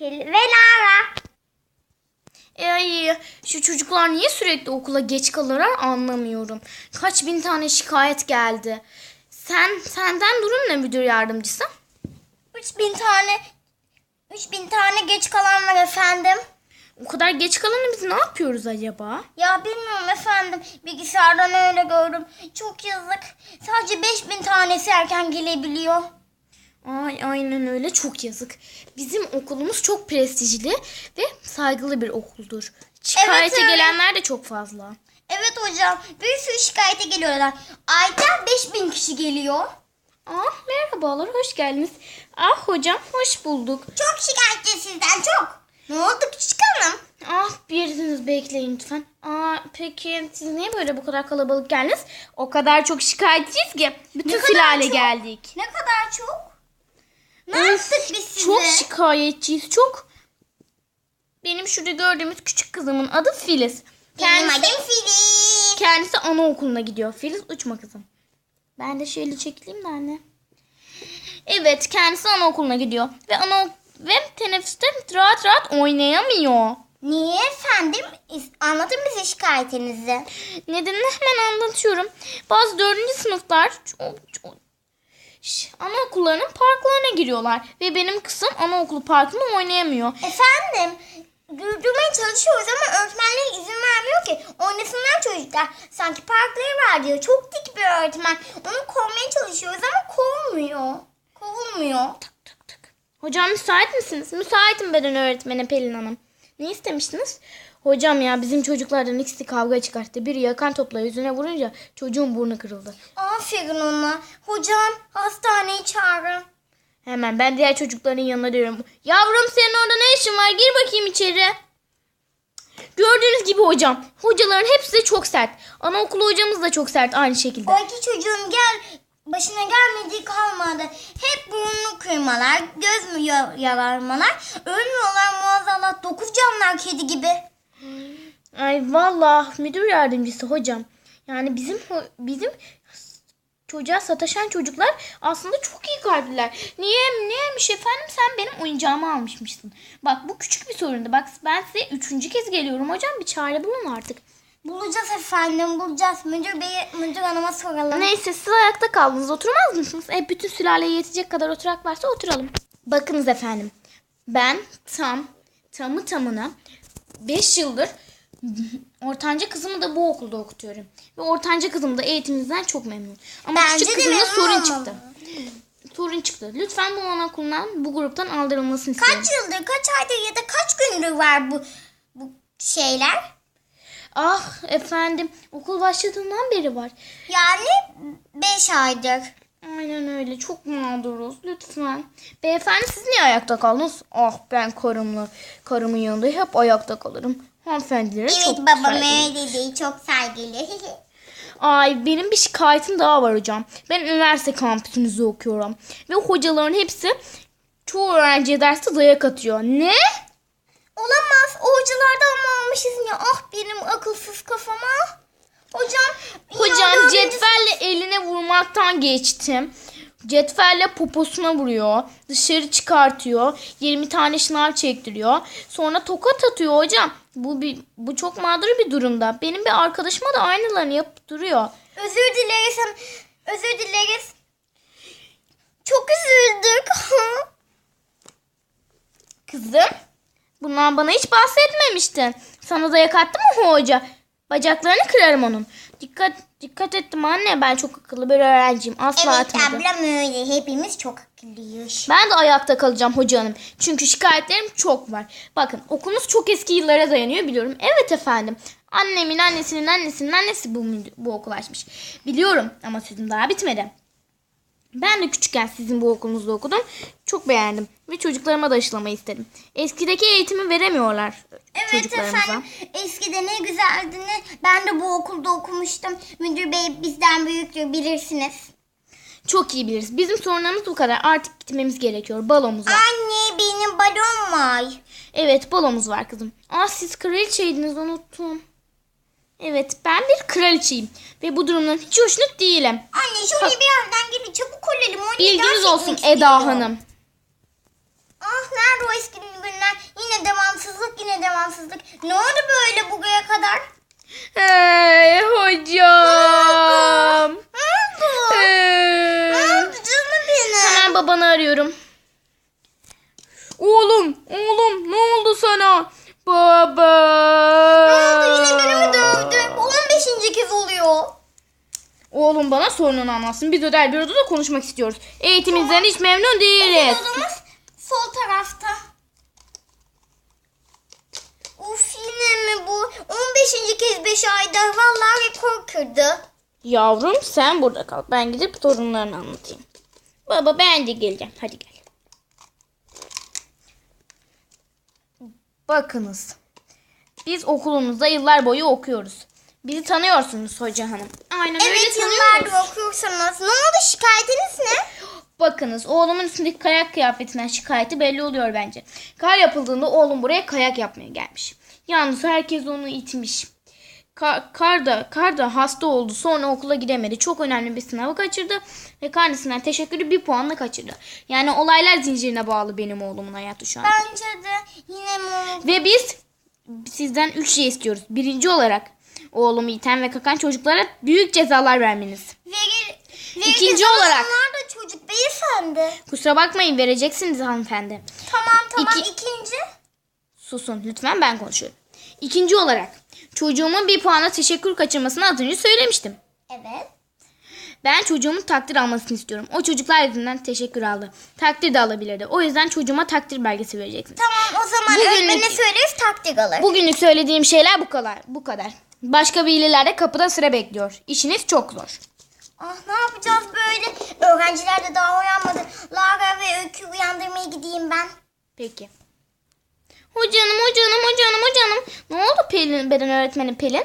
Ve Lara. E ay, şu çocuklar niye sürekli okula geç kalırlar anlamıyorum. Kaç bin tane şikayet geldi. Sen senden durum ne müdür yardımcısı? 3000 tane 3000 tane geç kalan var efendim. O kadar geç kalanı biz ne yapıyoruz acaba? Ya bilmiyorum efendim. Bilgisayardan öyle gördüm. Çok yazık. Sadece 5000 tanesi erken gelebiliyor. Ay aynen öyle çok yazık. Bizim okulumuz çok prestijli ve saygılı bir okuldur. Şikayete öyle. gelenler de çok fazla. Evet hocam. Bir sürü şikayete geliyorlar. Ayda 5000 kişi geliyor. Ah merhabalar hoş geldiniz. Ah hocam hoş bulduk. Çok şikayetçi sizden çok. Ne oldu küçük hanım? Ah birisiniz bekleyin lütfen. Aa peki siz niye böyle bu kadar kalabalık geldiniz? O kadar çok şikayetçiyiz ki bütün kadar sülale çok? geldik. Ne kadar çok? Ne Of, yaptık biz size? Çok şikayetçiyiz çok. Benim şurada gördüğümüz küçük kızımın adı Filiz. Benim Kendisi, adım Filiz. kendisi anaokuluna gidiyor. Filiz uçma kızım. Ben de şöyle çekileyim de anne. Evet kendisi anaokuluna gidiyor. Ve ana ve teneffüste rahat rahat oynayamıyor. Niye efendim? Anlatın bize şikayetinizi. Nedenini hemen anlatıyorum. Bazı dördüncü sınıflar çok- çok- anaokullarının parklarına giriyorlar. Ve benim kızım anaokulu parkında oynayamıyor. Efendim, güldürmeye çalışıyoruz ama öğretmenler izin vermiyor ki. Oynasınlar çocuklar. Sanki parkları var diyor. Çok dik bir öğretmen. Onu kovmaya çalışıyoruz ama kovmuyor. Kovulmuyor. Tık tık. Hocam müsait misiniz? Müsaitim beden öğretmeni Pelin Hanım. Ne istemiştiniz? Hocam ya bizim çocuklardan ikisi kavga çıkarttı. Biri yakan topla yüzüne vurunca çocuğun burnu kırıldı. Aferin ona. Hocam hastaneyi çağırın. Hemen ben diğer çocukların yanına diyorum. Yavrum senin orada ne işin var? Gir bakayım içeri. Gördüğünüz gibi hocam. Hocaların hepsi de çok sert. Anaokulu hocamız da çok sert aynı şekilde. O iki çocuğun gel başına gelmediği kalmadı. Hep burnunu kırmalar, göz mü ya- yalarmalar. Ölmüyorlar muazzallah. Dokuz canlar kedi gibi. Ay vallahi müdür yardımcısı hocam. Yani bizim bizim çocuğa sataşan çocuklar aslında çok iyi kalpliler. Niye niyeymiş efendim sen benim oyuncağımı almışmışsın. Bak bu küçük bir sorundu. Bak ben size üçüncü kez geliyorum hocam bir çare bulun artık. Bulacağız efendim bulacağız. Müdür bey, müdür hanıma soralım. Neyse siz ayakta kaldınız oturmaz mısınız? E, bütün sülaleye yetecek kadar oturak varsa oturalım. Bakınız efendim ben tam tamı tamına 5 yıldır ortanca kızımı da bu okulda okutuyorum. Ve ortanca kızım da eğitimimizden çok memnun. Ama Bence küçük kızımda sorun olmalı. çıktı. Sorun çıktı. Lütfen bu anaokulundan bu gruptan aldırılmasını istiyorum. Kaç yıldır, kaç aydır ya da kaç gündür var bu bu şeyler? Ah efendim okul başladığından beri var. Yani beş aydır. Aynen öyle. Çok mağduruz. Lütfen. Beyefendi siz niye ayakta kaldınız? Ah ben karımla, karımın yanında hep ayakta kalırım. Hanımefendilere Evet çok babam saygılıyım. öyle değil, çok saygılı. Ay benim bir şikayetim daha var hocam. Ben üniversite kampüsünüzde okuyorum. Ve hocaların hepsi çoğu öğrenciye derste dayak atıyor. Ne? Olamaz. O hocalardan mı almışız ya? Ah benim akılsız kafama. Hocam. Hocam cetvelle eline vurmaktan geçtim. Cetvelle poposuna vuruyor. Dışarı çıkartıyor. 20 tane şınav çektiriyor. Sonra tokat atıyor hocam. Bu bir, bu çok mağdur bir durumda. Benim bir arkadaşıma da aynılarını yapıp duruyor. Özür dileriz. Özür dileriz. Çok üzüldük. Kızım bundan bana hiç bahsetmemiştin. Sana dayak attı mı hoca? Bacaklarını kırarım onun. Dikkat dikkat ettim anne. Ben çok akıllı bir öğrenciyim. Asla evet atmadım. ablam öyle. Hepimiz çok akıllıyız. Ben de ayakta kalacağım hoca hanım. Çünkü şikayetlerim çok var. Bakın okulunuz çok eski yıllara dayanıyor biliyorum. Evet efendim. Annemin annesinin annesinin annesi bu, bu okul açmış. Biliyorum ama sözüm daha bitmedi. Ben de küçükken sizin bu okulunuzda okudum. Çok beğendim. Ve çocuklarıma da aşılamayı istedim. Eskideki eğitimi veremiyorlar Evet çocuklarımıza. efendim. Eskide ne güzeldi ne. Ben de bu okulda okumuştum. Müdür bey bizden büyüktür bilirsiniz. Çok iyi biliriz. Bizim sorunlarımız bu kadar. Artık gitmemiz gerekiyor. Balomuz var. Anne benim balon var. Evet balomuz var kızım. Aa siz kraliçeydiniz unuttum. Evet ben bir kraliçeyim. Ve bu durumdan hiç hoşnut değilim. Anne şöyle bir yerden gelin çabuk olalım. Anne Bilginiz olsun Eda. Hanım. Ah nerede o eski günler? şanssızlık. Ne oldu böyle buraya kadar? Hey hocam. Ne oldu? Ne Ee, oldu canım benim? Hemen babanı arıyorum. Oğlum, oğlum ne oldu sana? Baba. Ne oldu yine beni mi dövdü? Bu 15. kez oluyor. Oğlum bana sorununu anlatsın. Biz özel bir odada konuşmak istiyoruz. Eğitimimizden hiç memnun değiliz. Odamız sol tarafta. Uf yine mi bu? 15. kez 5 ayda vallahi rekor kırdı. Yavrum sen burada kal. Ben gidip sorunlarını anlatayım. Baba ben de geleceğim. Hadi gel. Bakınız. Biz okulumuzda yıllar boyu okuyoruz. Bizi tanıyorsunuz hoca hanım. Aynen öyle Evet tanıyoruz. yıllardır okuyorsanız. Ne oldu şikayetiniz ne? Bakınız oğlumun üstündeki kayak kıyafetinden şikayeti belli oluyor bence. Kar yapıldığında oğlum buraya kayak yapmaya gelmiş. Yalnız herkes onu itmiş. Ka- karda, karda hasta oldu sonra okula gidemedi. Çok önemli bir sınavı kaçırdı ve karnesinden teşekkürü bir puanla kaçırdı. Yani olaylar zincirine bağlı benim oğlumun hayatı şu an. Bence de yine mi? Ve biz sizden üç şey istiyoruz. Birinci olarak oğlumu iten ve kakan çocuklara büyük cezalar vermeniz. Veri, İkinci olarak- Onlar da çocuk beyefendi. Kusura bakmayın vereceksiniz hanımefendi. Tamam tamam İki- ikinci. Susun lütfen ben konuşuyorum. İkinci olarak çocuğumun bir puana teşekkür kaçırmasını az önce söylemiştim. Evet. Ben çocuğumun takdir almasını istiyorum. O çocuklar yüzünden teşekkür aldı. Takdir de alabilirdi. O yüzden çocuğuma takdir belgesi vereceksiniz. Tamam o zaman Bugünlük- öğretmene söyleriz taktik alır. Bugünlük söylediğim şeyler bu kadar. Bu kadar. Başka veliler de kapıda sıra bekliyor. İşiniz çok zor. Ah ne yapacağız böyle? Öğrenciler de daha uyanmadı. Lara ve Öykü uyandırmaya gideyim ben. Peki. Hocanım, hocanım, hocanım, hocanım. Pelin, beden öğretmeni Pelin?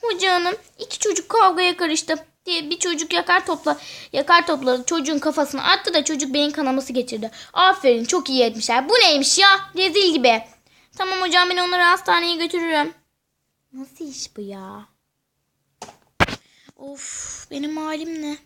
Hocanım, iki çocuk kavgaya karıştı. diye bir çocuk yakar topla yakar topladı çocuğun kafasına attı da çocuk beyin kanaması geçirdi. Aferin çok iyi etmişler. Bu neymiş ya? Rezil gibi. Tamam hocam ben onları hastaneye götürürüm. Nasıl iş bu ya? Of benim halim ne?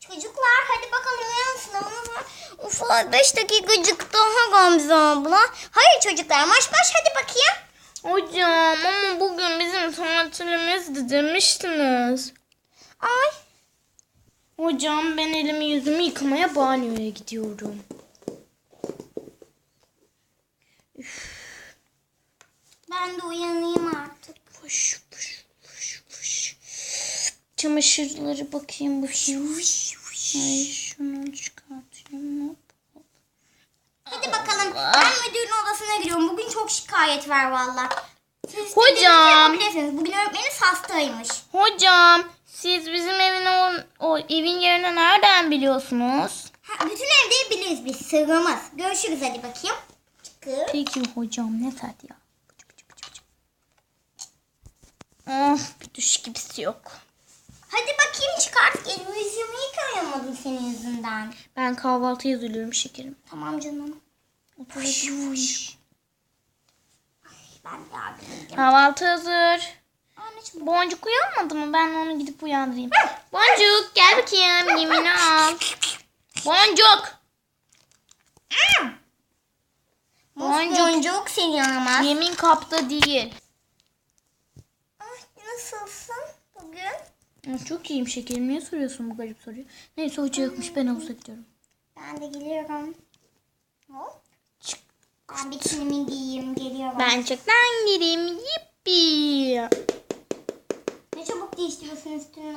Çocuklar hadi bakalım uyanın sınavınız var. Uf 5 dakikacık daha Gamze abla. Hayır çocuklar maş maş hadi bakayım. Hocam ama bugün bizim tatilimizdi demiştiniz. Ay Hocam ben elimi yüzümü yıkamaya banyoya gidiyorum. ben de uyanayım artık. Puş puş puş puş. Çamaşırları bakayım bakayım. Ay şunu çıkartayım. Bakalım ben müdürün odasına giriyorum. Bugün çok şikayet var valla. Siz Hocam. yapabilirsiniz. Bugün öğretmeniniz hastaymış. Hocam siz bizim evin o, o evin yerini nereden biliyorsunuz? Ha, bütün evde biliriz biz sırrımız. Görüşürüz hadi bakayım. Çıkıp. Peki hocam ne saat ya? Of bir duş gibisi yok. Hadi bakayım çıkart. Elimi yüzümü yıkayamadım senin yüzünden. Ben kahvaltı hazırlıyorum şekerim. Tamam canım. Edeyim. Kahvaltı hazır. Anneciğim. Boncuk uyanmadı mı? Ben onu gidip uyandırayım. Boncuk gel bakayım yemini al. Boncuk. Boncuk. Boncuk seni yaramaz. Yemin kapta değil. Nasılsın bugün? Çok iyiyim şekerim. Niye soruyorsun bu garip soruyu? Neyse hoca yokmuş ben havuza gidiyorum. Ben de geliyorum. Hop. Ben bikinimi giyeyim geliyorum. Ben çoktan gireyim. Yippi. Ne çabuk değiştiriyorsun üstünü.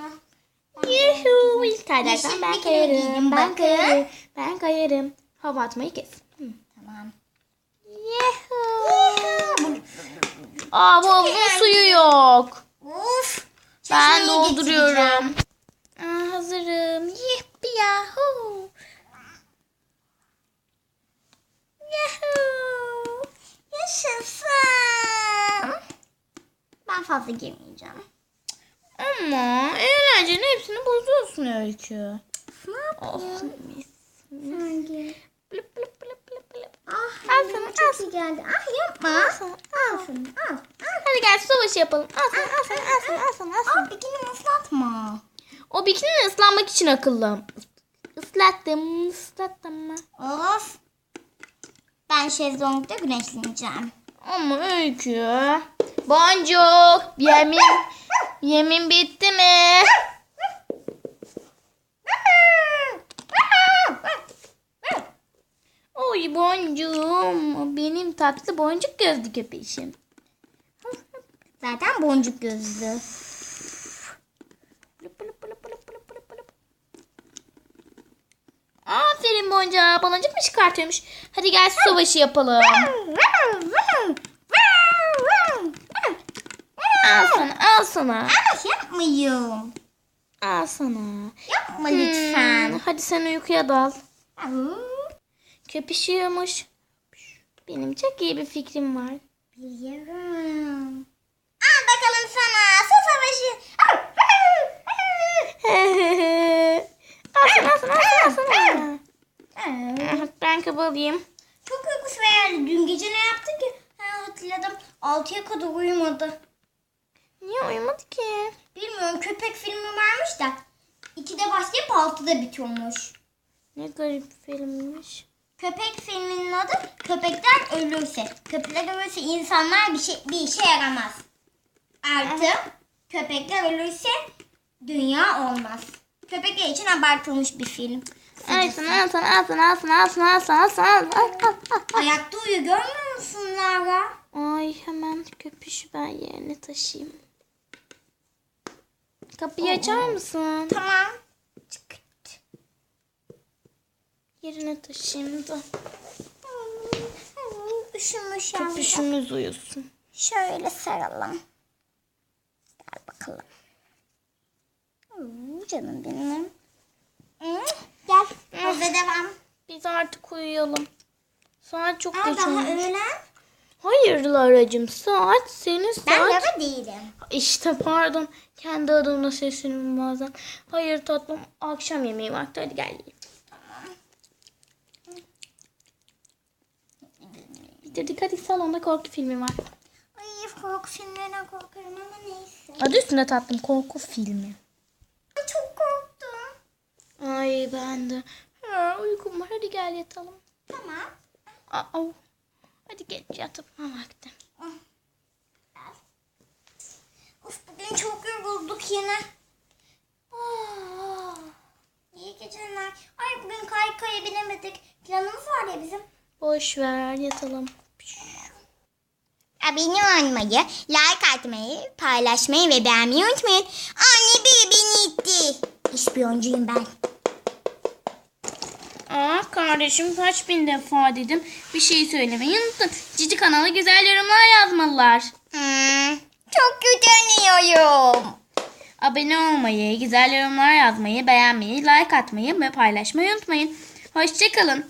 Yuhu. İlk Yeşil ben kayarım. Ben kayarım. Ben kayarım. Hava atmayı kes. Hı. Tamam. Yuhu. Aa bu havuzun suyu yok. Of. Ben dolduruyorum. Aa, hazırım. Yippi yahoo. Yahoo. Yaşasın. Ben fazla girmeyeceğim. Ama eğlencenin hepsini bozuyorsun Öykü. Ne yapayım? Hangi? Blip blip blip blip blip. Ah, Al al sana, çok iyi geldi. Ah yapma. Al sana, Al sana, al. Al. Hadi gel savaşı yapalım. Al sana al sana al sana al sana al sana. Al bikinimi ıslatma. O bikinini ıslanmak için akıllım. Islattım ıslattım mı? Of. Ben şezlongda güneşleneceğim. Ama öykü. Boncuk. Yemin, yemin bitti mi? Oy boncuğum. Benim tatlı boncuk gözlü köpeğim. Zaten boncuk gözlü. Aferin boncuğa. Baloncuk mu çıkartıyormuş? Hadi gel su savaşı yapalım. Al sana al sana. Ama yapmayayım. Al sana. Yapma Hmm, lütfen. hadi sen uykuya dal. Köpüşüyormuş. Benim çok iyi bir fikrim var. Biliyorum. Al bakalım sana su savaşı. al sana al sana al sana. Al sana. Ben kabalıyım. Çok uykusu verdi. Dün gece ne yaptık ki? Ha, hatırladım. 6'ya kadar uyumadı. Niye uyumadı ki? Bilmiyorum köpek filmi varmış da. 2'de başlayıp 6'da bitiyormuş. Ne garip filmmiş. Köpek filminin adı Köpekler Ölürse. Köpekler ölürse insanlar bir, şey, bir işe yaramaz. Artı köpekler ölürse dünya olmaz. Köpekler için abartılmış bir film. Al sana al sana al sana al sana al sana al sana al sana al al al al. Ayakta uyuyor görmüyor musun Lara? Ay hemen köpüşü ben yerine taşıyayım. Kapıyı açar mısın? Tamam. Çık. Yerine taşıyayım da. Üşümüş. Köpüşümüz uyusun. Şöyle saralım. Gel bakalım. Oo, canım benim. Gel. Hadi devam. Biz artık uyuyalım. Saat çok Aa, geç daha olmuş. öğlen. Hayır Lara'cığım saat senin Ben saat. Lara değilim. İşte pardon. Kendi adımla sesleniyorum bazen. Hayır tatlım akşam yemeği vakti hadi gel yiyelim. Bitirdik hadi salonda korku filmi var. Ay korku filmlerinden korkarım ama neyse. Adı üstünde tatlım korku filmi. Ben de. Ha, uykum var hadi gel yatalım. Tamam. Aa, hadi geç yatıp vakti. Of bugün çok yorulduk yine. Aa, iyi geceler. Ay bugün kaykaya binemedik. Planımız var ya bizim. Boş ver yatalım. Abone olmayı, like atmayı, paylaşmayı ve beğenmeyi unutmayın. Anne bir beni itti. İspiyoncuyum ben. Aa kardeşim kaç bin defa dedim. Bir şey söylemeyi unuttun. Cici kanala güzel yorumlar yazmalılar. Hmm, çok kötü oynuyorum. Abone olmayı, güzel yorumlar yazmayı, beğenmeyi, like atmayı ve paylaşmayı unutmayın. Hoşçakalın.